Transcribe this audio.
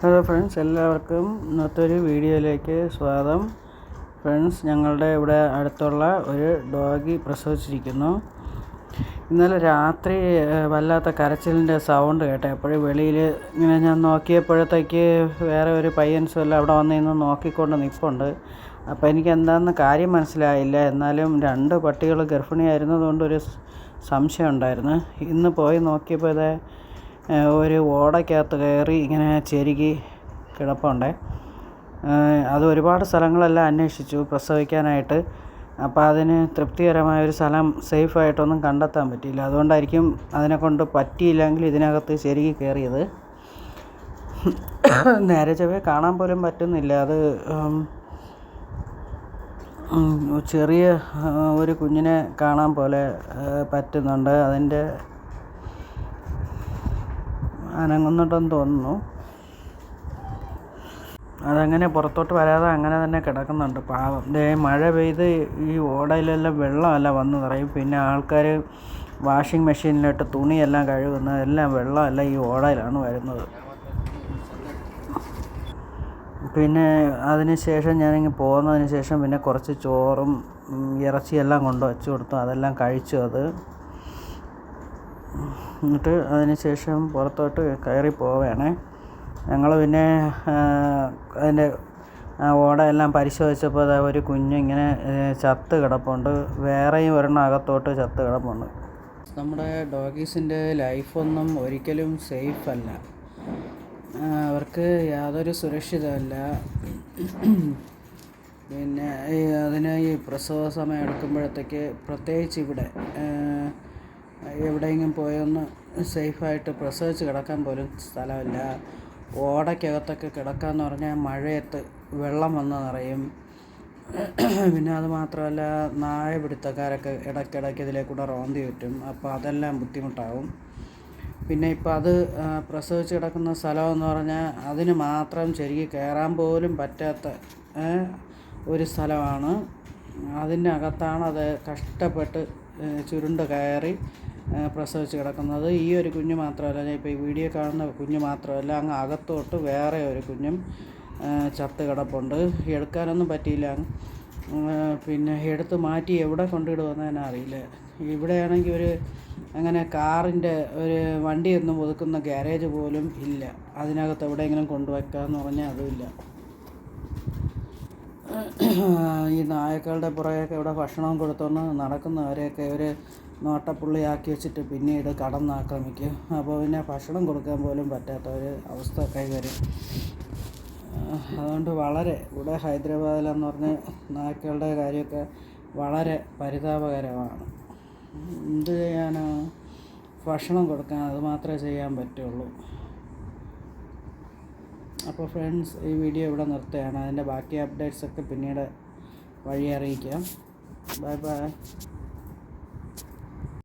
Hello friends എല്ലാവർക്കും ഇന്നത്തെ ഒരു വീഡിയോയിലേക്ക് സ്വാഗതം. ഫ്രണ്ട്സ് ഞങ്ങളുടെ ഇവിടെ അടുത്തുള്ള ഒരു ഡോഗി പ്രസവിച്ചിരിക്കുന്നു. ഇന്നലെ രാത്രി വല്ലാത്ത കരച്ചിലിന്റെ സൗണ്ട് കേട്ടെ എപ്പോഴും വെളിയിൽ ഇങ്ങനെ ഞാൻ നോക്കിയപ്പോഴത്തേക്ക് വേറെ ഒരു പയ്യൻസും എല്ലാം അവിടെ വന്ന് നിന്ന് നോക്കിക്കൊണ്ട് നിൽപ്പുണ്ട് അപ്പോൾ എനിക്ക് എന്താണെന്ന് കാര്യം മനസ്സിലായില്ല. എന്നാലും രണ്ട് പട്ടികൾ ഗർഭിണിയായിരുന്നതുകൊണ്ട് ഒരു സംശയം ഉണ്ടായിരുന്നു. ഇന്ന് പോയി നോക്കിയപ്പോൾ ഒരു ഓടയ്ക്കകത്ത് കയറി ഇങ്ങനെ ചെരുകി കിടപ്പുണ്ടേ. അത് ഒരുപാട് സ്ഥലങ്ങളെല്ലാം അന്വേഷിച്ചു പ്രസവിക്കാനായിട്ട്. അപ്പോൾ അതിന് തൃപ്തികരമായ ഒരു സ്ഥലം സേഫായിട്ടൊന്നും കണ്ടെത്താൻ പറ്റിയില്ല. അതുകൊണ്ടായിരിക്കും അതിനെക്കൊണ്ട് പറ്റിയില്ലെങ്കിൽ ഇതിനകത്ത് ചെരുകി കയറിയത്. നേരെ ചൊവ്വേ കാണാൻ പോലും പറ്റുന്നില്ല. അത് ചെറിയ ഒരു കുഞ്ഞിനെ കാണാൻ പോലെ പറ്റുന്നുണ്ട്. അതിന്റെ അനങ്ങുന്നുണ്ടെന്ന് തോന്നുന്നു. അതങ്ങനെ പുറത്തോട്ട് വരാതെ അങ്ങനെ തന്നെ കിടക്കുന്നുണ്ട് പാവം. ദേ മഴ പെയ്ത് ഈ ഓടയിലെല്ലാം വെള്ളമല്ല വന്ന് നിറയും പിന്നെ ആൾക്കാർ വാഷിംഗ് മെഷീനിലിട്ട് തുണിയെല്ലാം കഴുകുന്നത് എല്ലാം വെള്ളമല്ല ഈ ഓടയിലാണ് വരുന്നത്. പിന്നെ അതിന് ശേഷം ഞാനിങ്ങ് പോകുന്നതിന് ശേഷം പിന്നെ കുറച്ച് ചോറും ഇറച്ചിയെല്ലാം കൊണ്ട് വെച്ച് കൊടുത്തു. അതെല്ലാം കഴിച്ചു അത്. എന്നിട്ട് അതിന് ശേഷം പുറത്തോട്ട് കയറി പോവുകയാണേ. ഞങ്ങൾ പിന്നെ അതിന്റെ ഓട എല്ലാം പരിശോധിച്ചപ്പോൾ ദാ ഒരു കുഞ്ഞിങ്ങനെ ചത്ത് കിടപ്പുണ്ട്. വേറെയും ഒരെണ്ണം അകത്തോട്ട് ചത്ത് കിടപ്പുണ്ട്. നമ്മുടെ ഡോഗീസിന്റെ ലൈഫൊന്നും ഒരിക്കലും സേഫ് അല്ല അവർക്ക് യാതൊരു സുരക്ഷിതമല്ല. പിന്നെ അതിന് ഈ പ്രസവ സമയം എടുക്കുമ്പോഴത്തേക്ക് പ്രത്യേകിച്ച് ഇവിടെ എവിടെയെങ്കിലും പോയൊന്ന് സേഫായിട്ട് പ്രസവിച്ച് കിടക്കാൻ പോലും സ്ഥലമില്ല. ഓടയ്ക്കകത്തൊക്കെ കിടക്കാമെന്ന് പറഞ്ഞാൽ മഴയത്ത് വെള്ളം വന്ന് നിറയും. പിന്നെ അത് മാത്രമല്ല നായ പിടുത്തക്കാരൊക്കെ ഇടയ്ക്കിടയ്ക്ക് ഇതിലെ കൂടെ റോന്തി പറ്റും. അപ്പോൾ അതെല്ലാം ബുദ്ധിമുട്ടാവും. പിന്നെ ഇപ്പം അത് പ്രസവിച്ച് കിടക്കുന്ന സ്ഥലമെന്ന് പറഞ്ഞാൽ അതിന് മാത്രം ശരിക്ക് കയറാൻ പോലും പറ്റാത്ത ഒരു സ്ഥലമാണ്. അതിന്റെ അകത്താണ് അത് കഷ്ടപ്പെട്ട് ചുരുണ്ട് കയറി പ്രസവിച്ച് കിടക്കുന്നത്. ഈ ഒരു കുഞ്ഞ് മാത്രമല്ല ഇപ്പോൾ ഈ വീഡിയോ കാണുന്ന കുഞ്ഞ് മാത്രമല്ല അങ്ങ് അകത്തോട്ട് വേറെ ഒരു കുഞ്ഞും ചത്ത് കിടപ്പുണ്ട്. എടുക്കാനൊന്നും പറ്റിയില്ല. പിന്നെ എടുത്ത് മാറ്റി എവിടെ കൊണ്ടിടുമെന്ന് അറിയില്ല. ഇവിടെയാണെങ്കിൽ ഒരു അങ്ങനെ കാറിന്റെ ഒരു വണ്ടിയൊന്നും ഒതുക്കുന്ന ഗ്യാരേജ് പോലും ഇല്ല. അതിനകത്ത് എവിടെയെങ്കിലും കൊണ്ടുവയ്ക്കാമെന്ന് പറഞ്ഞാൽ അതുമില്ല ഈ നായക്കളുടെ പുറകെയൊക്കെ ഇവിടെ ഭക്ഷണം കൊടുത്തുകൊണ്ട് നടക്കുന്നവരെയൊക്കെ ഇവർ നോട്ടപ്പുള്ളിയാക്കി വെച്ചിട്ട് പിന്നീട് കടന്നാക്രമിക്കും. അപ്പോൾ പിന്നെ ഭക്ഷണം കൊടുക്കാൻ പോലും പറ്റാത്ത ഒരു അവസ്ഥ കൈവരും. അതുകൊണ്ട് വളരെ ഇവിടെ ഹൈദരാബാദിലെന്ന് പറഞ്ഞ് നായ്ക്കളുടെ കാര്യമൊക്കെ വളരെ പരിതാപകരമാണ്. എന്ത് ചെയ്യാനാണ് ഭക്ഷണം കൊടുക്കാൻ അത് മാത്രമേ ചെയ്യാൻ പറ്റുള്ളൂ. അപ്പോൾ ഫ്രണ്ട്സ് ഈ വീഡിയോ ഇവിടെ നിർത്തുകയാണ്. അതിന്റെ ബാക്കി അപ്ഡേറ്റ്സ് ഒക്കെ പിന്നീട് വഴി അറിയിക്കാം. Bye bye.